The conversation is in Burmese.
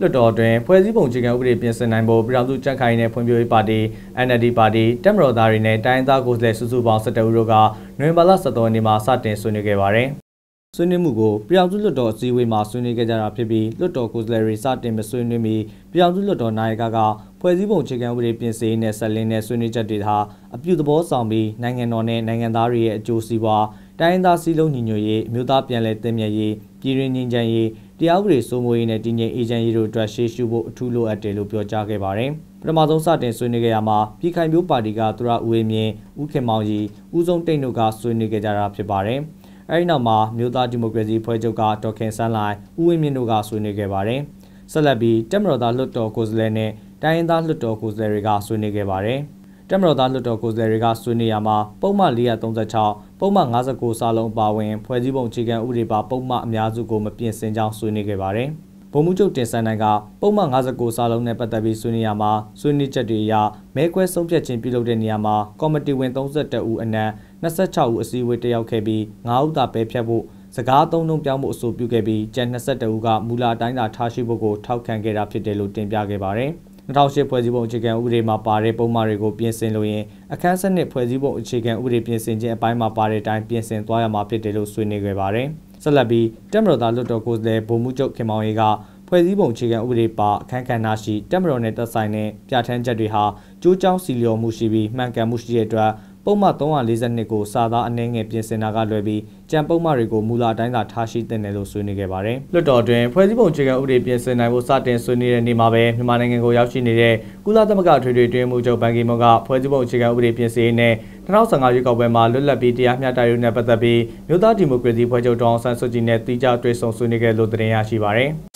လွှတ်တော်တွင်ဖွဲ့စည်းပုံအခြေခံဥပဒေပြင်ဆင်နိုင်ဖို့ပြည်ထောင်စုကြံ့ခိုင်ရေးဖွံ့ဖြိုးရေးပါတီ NLD ပါတီတက်မတော်သားတွေနဲ့တိုင်းသားကိုယ်စားလှယ်စုစုပေါင်း17ဦးတို့ကနိုဝင်ဘာလ17ရက်နေ့မှာစတင်ဆွေးနွေးခဲ့ပါတယ်။ဆွေးနွေးမှုကိုပြည်ထောင်စုလွှတ်တော်အစည်းအဝေးမှာဆွေးနွေးခဲ့ကြတာဖြစ်ပြီးလွှတ်တော်ကိုယ်စားလှယ်တွေစတင်မဆွေးနွေးမီပြည်ထောင်စုလွှတ်တော်နိုင်ကကဖွဲ့စည်းပုံအခြေခံဥပဒေပြင်ဆင်ရေးနဲ့ဆက်လင်းတဲ့ဆွေးနွေးချက်တွေဟာအပြုသဘောဆောင်ပြီးနိုင်ငံတော်နဲ့နိုင်ငံသားတွေရဲ့အကျိုးစီးပွားတိုင်းသားစည်းလုံးညီညွတ်ရေးအမျိုးသားပြန်လည်တည်မြဲရေးပြည်တွင်းငြိမ်းချမ်းရေး တရားဥပဒေစိုးမိုးရေးနဲ့တည်ငြိမ်အေးချမ်းရေးတို့အတွက်ရှေ့ရှုဖို့အထူးလိုအပ်တယ်လို့ပြောကြားခဲ့ပါတယ်။ပထမဆုံးစတင်ဆွေးနွေးခဲ့ရမှာပြည်ခိုင်မျိုးပါတီကသူရဦးဝေမြင့်ဦးခင်မောင်ရီဦးစုံတိတ်တို့ကဆွေးနွေးခဲ့ကြတာဖြစ်ပါတယ်။အဲဒီနောက်မှာမြို့သားဒီမိုကရေစီဖွဲ့ချုပ်ကဒေါက်ခင်ဆန်းလိုင်ဦးဝင်းမြင့်တို့ကဆွေးနွေးခဲ့ပါတယ်။ဆက်လက်ပြီးတက်မတော်သားလွှတ်တော်ကိုယ်စားလှယ်နဲ့တိုင်းရင်းသားလွှတ်တော်ကိုယ်စားလှယ်တွေကဆွေးနွေးခဲ့ပါတယ်။ တက်မတော်သားလွှတ်တော်ကိုယ်စားလှယ်တွေကဆွေးနွေးရမှာပုံမှန်436ပုံမှန်59စာလုံးပါဝင်ဖွဲ့စည်းပုံအခြေခံဥပဒေပါပုံမှန်အများစုကိုမပြင်ဆင်ကြောင်းဆွေးနွေးခဲ့ပါတယ်။ဗိုလ်မှူးချုပ်တင်ဆန်းနိုင်ကပုံမှန်59စာလုံးနဲ့ပတ်သက်ပြီးဆွေးနွေးရမှာဆွေးနွေးချက်တွေအရမဲခွဲဆုံးဖြတ်ခြင်းပြုလုပ်တဲ့နေရာမှာကော်မတီဝင်32ဦးအနက်26ဦးအစည်းအဝေးတက်ရောက်ခဲ့ပြီး9ဦးသာပဲဖြတ်ဖို့စကားသုံးလုံးပြောင်းမှုအဆိုပြုခဲ့ပြီးကျန်22ဦးကမူလာတိုင်းသာထားရှိဖို့ကိုထောက်ခံခဲ့တာဖြစ်တယ်လို့တင်ပြခဲ့ပါတယ်။ 2008ဖွဲ့စည်းပုံအခြေခံဥပဒေမှာပါတဲ့ပုံမှန်တွေကိုပြင်ဆင်လို့ရင်အခန်းစနစ်ဖွဲ့စည်းပုံအခြေခံဥပဒေပြင်ဆင်ခြင်းအပိုင်းမှာပါတဲ့အတိုင်းပြင်ဆင်သွားရမှာဖြစ်တယ်လို့ဆွေးနွေးခဲ့ပါတယ်။ဆက်လက်ပြီးတက်မတော်သားလွှတ်တော်ကိုယ်စားလှယ်ဗိုလ်မှူးချုပ်ခင်မောင်ရေးကဖွဲ့စည်းပုံအခြေခံဥပဒေပါအခန်းကဏ္ဍရှိတက်မတော်နဲ့သက်ဆိုင်တဲ့ပြဋ္ဌာန်းချက်တွေဟာကြိုးကြောင်းစီလျော်မှုရှိပြီးမှန်ကန်မှုရှိတဲ့အတွက် ပုံမှန်342ကိုစာသားအနှဲငယ်ပြင်ဆင်တာကလွယ်ပြီးကြံပုံမှန်တွေကိုမူလအတိုင်းသာထားရှိတဲ့နယ်လို့ဆွေးနွေးခဲ့ပါတယ်။လွှတ်တော်တွင်ဖွဲ့စည်းပုံအခြေခံဥပဒေပြင်ဆင်နိုင်ဖို့စတင်ဆွေးနွေးတဲ့နေ့မှာပဲမြန်မာနိုင်ငံကိုရောက်ရှိနေတဲ့ကုလသမဂ္ဂထွေထွေတွင်မှုချုပ်ဘန်ကီမွန်ကဖွဲ့စည်းပုံအခြေခံဥပဒေပြင်ဆင်ရေးနဲ့2015ရွေးကောက်ပွဲမှာလွတ်လပ်ပြီးတရားမျှတရေးနဲ့ပတ်သက်ပြီးမြို့သားဒီမိုကရေစီဖွဲ့ချုပ်တောင်ဆန်းစုကြည်နဲ့တိကျတွေ့ဆုံဆွေးနွေးခဲ့လို့တင်ရရှိပါတယ်။